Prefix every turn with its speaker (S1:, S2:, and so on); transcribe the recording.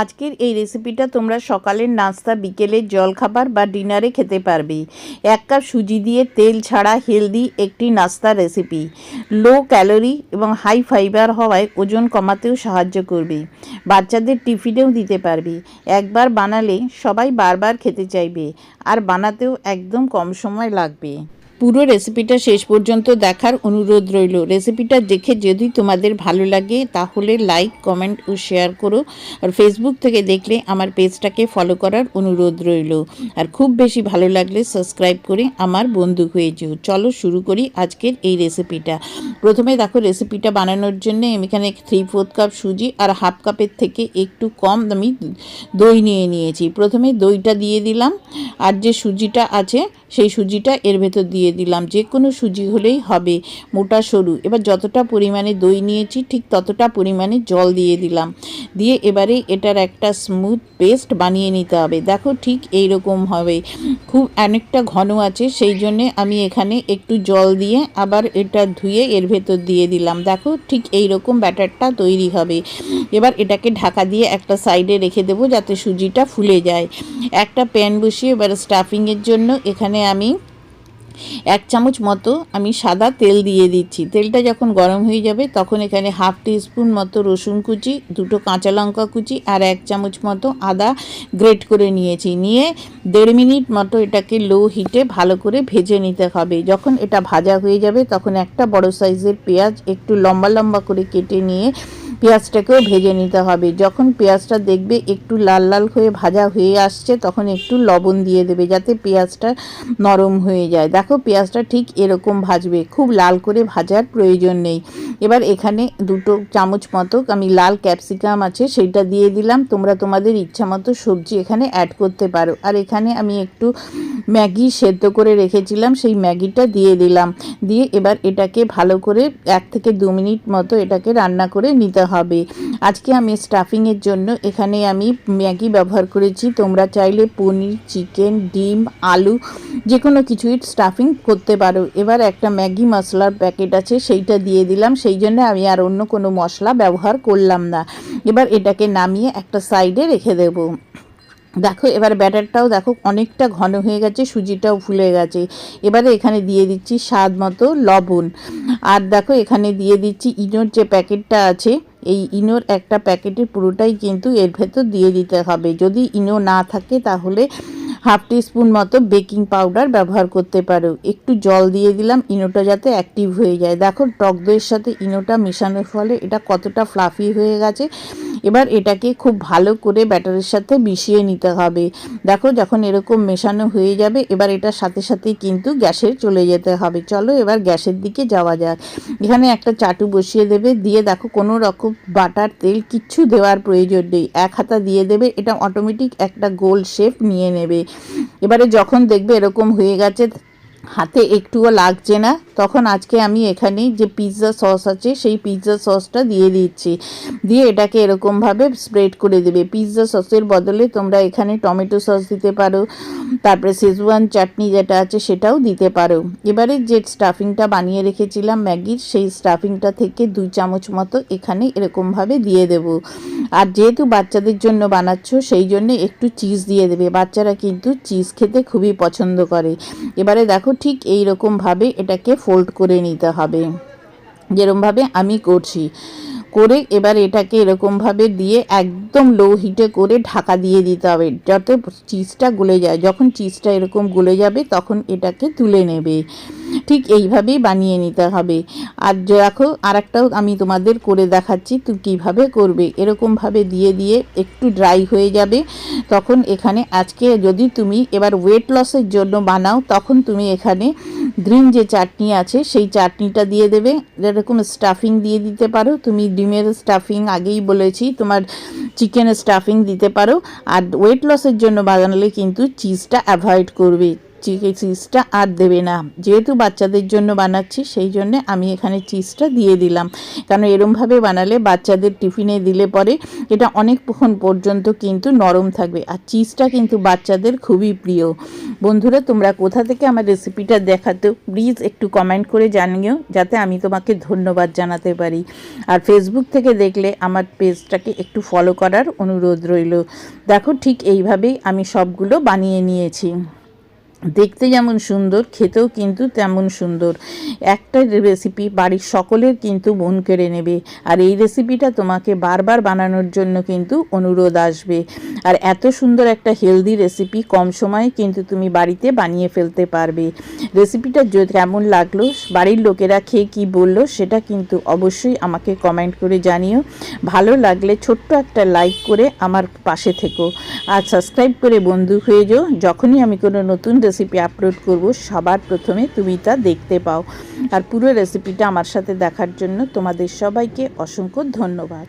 S1: আজকের এই রেসিপিটা তোমরা সকালের নাস্তা, বিকেলের জলখাবার বা ডিনারে খেতে পারবে। এক কাপ সুজি দিয়ে তেল ছাড়া হেলদি একটি নাস্তা রেসিপি লো ক্যালোরি এবং হাই ফাইবার হওয়ায় ওজন কমাতেও সাহায্য করবে। বাচ্চাদের টিফিনেও দিতে পারবে। একবার বানালে সবাই বারবার খেতে চাইবে। আর বানাতেও একদম কম সময় লাগবে। পুরো রেসিপিটা শেষ পর্যন্ত দেখার অনুরোধ রইল। রেসিপিটা দেখে যদি তোমাদের ভালো লাগে, তাহলে লাইক কমেন্ট ও শেয়ার করো। আর ফেসবুক থেকে দেখলে আমার পেজটাকে ফলো করার অনুরোধ রইল। আর খুব বেশি ভালো লাগলে সাবস্ক্রাইব করে আমার বন্ধু হয়ে যেও। চলো শুরু করি আজকের এই রেসিপিটা প্রথমে দেখো রেসিপিটা বানানোর জন্য আমি এখানে থ্রি ফোর্থ কাপ সুজি আর হাফ কাপের থেকে একটু কম আমি দই নিয়ে নিয়েছি। প্রথমে দইটা দিয়ে দিলাম। আর যে সুজিটা আছে, সেই সুজিটা এর ভেতর দিয়ে দিলাম। যে কোনো সুজি হলেই হবে মোটা সরু। এবার যতটা পরিমাণে দই নিয়েছি, ঠিক ততটা পরিমাণে জল দিয়ে দিলাম। দিয়ে এবারে এটার একটা স্মুথ পেস্ট বানিয়ে নিতে হবে। দেখো ঠিক এই রকম হবে। খুব অনেকটা ঘন আছে, সেই জন্যে আমি এখানে একটু জল দিয়ে আবার এটা ধুয়ে এর ভেতর দিয়ে দিলাম। দেখো ঠিক এই রকম ব্যাটারটা তৈরি হবে। এবার এটাকে ঢাকা দিয়ে একটা সাইডে রেখে দেবো যাতে সুজিটা ফুলে যায়। একটা প্যান বসিয়ে এবার স্টাফিংয়ের জন্য এখানে আমি এক চামচ মতো আমি সাদা তেল দিয়ে দিচ্ছি। তেলটা যখন গরম হয়ে যাবে, তখন এখানে হাফ স্পুন মতো রসুন কুচি, দুটো কাঁচা লঙ্কা কুচি আর এক চামচ মতো আদা গ্রেট করে নিয়েছি। নিয়ে দেড় মিনিট মতো এটাকে লো হিটে ভালো করে ভেজে নিতে হবে। যখন এটা ভাজা হয়ে যাবে, তখন একটা বড় সাইজের পেঁয়াজ একটু লম্বা লম্বা করে কেটে নিয়ে পেঁয়াজটাকেও ভেজে নিতে হবে। যখন পেঁয়াজটা দেখবে একটু লাল লাল হয়ে ভাজা হয়ে আসছে, তখন একটু লবণ দিয়ে দেবে যাতে পেঁয়াজটা নরম হয়ে যায়। দেখো পেঁয়াজটা ঠিক এরকম ভাজবে। খুব লাল করে ভাজার প্রয়োজন নেই। এবার এখানে দুটো চামচ মতো আমি লাল ক্যাপসিকাম আছে সেইটা দিয়ে দিলাম। তোমরা তোমাদের ইচ্ছা মতো সবজি এখানে অ্যাড করতে পারো। আর এখানে আমি একটু ম্যাগি সেদ্ধ করে রেখেছিলাম, সেই ম্যাগিটা দিয়ে দিলাম। দিয়ে এবার এটাকে ভালো করে এক থেকে দু মিনিট মতো এটাকে রান্না করে নিতে হবে। আজকে আমি স্টাফিংয়ের জন্য এখানে আমি ম্যাগি ব্যবহার করেছি। তোমরা চাইলে পনির, চিকেন, ডিম, আলু যে কোনো কিছুই স্টাফিং করতে পারো। এবার একটা ম্যাগি মশলার প্যাকেট আছে, সেইটা দিয়ে দিলাম। সেই জন্য আমি আর অন্য কোনো মশলা ব্যবহার করলাম না। এবার এটাকে নামিয়ে একটা সাইডে রেখে দেবো। দেখো, এবার ব্যাটারটাও দেখো অনেকটা ঘন হয়ে গেছে, সুজিটাও ফুলে গেছে। এবারে এখানে দিয়ে দিচ্ছি স্বাদ মতো লবণ। আর দেখো, এখানে দিয়ে দিচ্ছি ইনোর যে প্যাকেটটা আছে এই ইনোর একটা প্যাকেটের পুরোটাই কিন্তু এর ভেতর দিয়ে দিতে হবে। যদি ইনো না থাকে তাহলে হাফ স্পুন মতো বেকিং পাউডার ব্যবহার করতে পারো। একটু জল দিয়ে দিলাম, ইনোটা যাতে অ্যাক্টিভ হয়ে যায়। দেখো, টক দইয়ের সাথে ইনোটা মেশানোর ফলে এটা কতটা ফ্লাফি হয়ে গেছে। এবার এটাকে খুব ভালো করে ব্যাটারের সাথে মিশিয়ে নিতে হবে। দেখো যখন এরকম মেশানো হয়ে যাবে, এবার এটার সাথে সাথে কিন্তু গ্যাসের চলে যেতে হবে। চলো এবার গ্যাসের দিকে যাওয়া যাক। এখানে একটা চাটু বসিয়ে দেবে। দিয়ে দেখো কোনো রকম বাটার, তেল কিচ্ছু দেওয়ার প্রয়োজন নেই। এক হাতা দিয়ে দেবে। এটা অটোমেটিক একটা গোল শেপ নিয়ে নেবে। এবারে যখন দেখবে এরকম হয়ে গেছে হাতে একটুও লাগছে না। তখন আজকে আমি এখানে যে পিৎজা সস আছে, সেই পিৎজা সসটা দিয়ে দিচ্ছি। দিয়ে এটাকে এরকমভাবে স্প্রেড করে দেবে। পিৎজা সসের বদলে তোমরা এখানে টমেটো সস দিতে পারো, তারপরে শেজওয়ান চাটনি যেটা আছে সেটাও দিতে পারো। এবারে যে স্টাফিংটা বানিয়ে রেখেছিলাম ম্যাগির, সেই স্টাফিংটা থেকে দুই চামচ মতো এখানে এরকমভাবে দিয়ে দেব। আর যেহেতু বাচ্চাদের জন্য বানাচ্ছ, সেই জন্য একটু চিজ দিয়ে দেবে। বাচ্চারা কিন্তু চিজ খেতে খুবই পছন্দ করে। এবারে দেখো ঠিক এই রকমভাবে এটাকে ফোল্ড করে নিতে হবে। যেরমভাবে আমি করছি। করে এবার এটাকে এরকমভাবে দিয়ে একদম লো হিটে করে ঢাকা দিয়ে দিতে হবে, যাতে চিজটা গলে যায়। যখন চিজটা এরকম গলে যাবে, তখন এটাকে তুলে নেবে। ঠিক এইভাবেই বানিয়ে নিতে হবে। আর দেখো আর একটাও আমি তোমাদের করে দেখাচ্ছি তুই কীভাবে করবে। এরকমভাবে দিয়ে দিয়ে একটু ড্রাই হয়ে যাবে। তখন এখানে আজকে যদি তুমি এবার ওয়েট লসের জন্য বানাও, তখন তুমি এখানে গ্রিন যে চাটনি আছে, সেই চাটনিটা দিয়ে দেবে। এরকম স্টাফিং দিয়ে দিতে পারো। তুমি ডিমের স্টাফিং আগেই বলেছি, তোমার চিকেন স্টাফিং দিতে পারো। আর ওয়েট লসের জন্য বানালে কিন্তু চিজটা অ্যাভয়েড করবে। চিজটা আর দেবে না। যেহেতু বাচ্চাদের জন্য বানাচ্ছি, সেই জন্যে আমি এখানে চিজটা দিয়ে দিলাম। কারণ এরমভাবে বানালে বাচ্চাদের টিফিনে দিলে পরে এটা অনেকক্ষণ পর্যন্ত কিন্তু নরম থাকবে। আর চিজটা কিন্তু বাচ্চাদের খুবই প্রিয়। বন্ধুরা, তোমরা কোথা থেকে আমার রেসিপিটা দেখাতো প্লিজ একটু কমেন্ট করে জানিও, যাতে আমি তোমাকে ধন্যবাদ জানাতে পারি। আর ফেসবুক থেকে দেখলে আমার পেজটাকে একটু ফলো করার অনুরোধ রইল। দেখো, ঠিক এইভাবেই আমি সবগুলো বানিয়ে নিয়েছি। দেখতে যেমন সুন্দর, খেতেও কিন্তু তেমন সুন্দর। একটা রেসিপি বাড়ির সকলের কিন্তু মন কেড়ে নেবে। আর এই রেসিপিটা তোমাকে বারবার বানানোর জন্য কিন্তু অনুরোধ আসবে। আর এত সুন্দর একটা হেলদি রেসিপি কম সময়ে কিন্তু তুমি বাড়িতে বানিয়ে ফেলতে পারবে। রেসিপিটা কেমন লাগল, বাড়ির লোকেরা খেয়ে কি বলল, সেটা কিন্তু অবশ্যই আমাকে কমেন্ট করে জানিও। ভালো লাগলে ছোট্ট একটা লাইক করে আমার পাশে থেকো। আর সাবস্ক্রাইব করে বন্ধু হয়ে যাও। যখনই আমি কোনো নতুন রেসিপি আপলোড করব, সবার প্রথমে তুমি তা দেখতে পাও। আর পুরো রেসিপিটা আমার সাথে দেখার জন্য তোমাদের সবাইকে অসংখ্য ধন্যবাদ।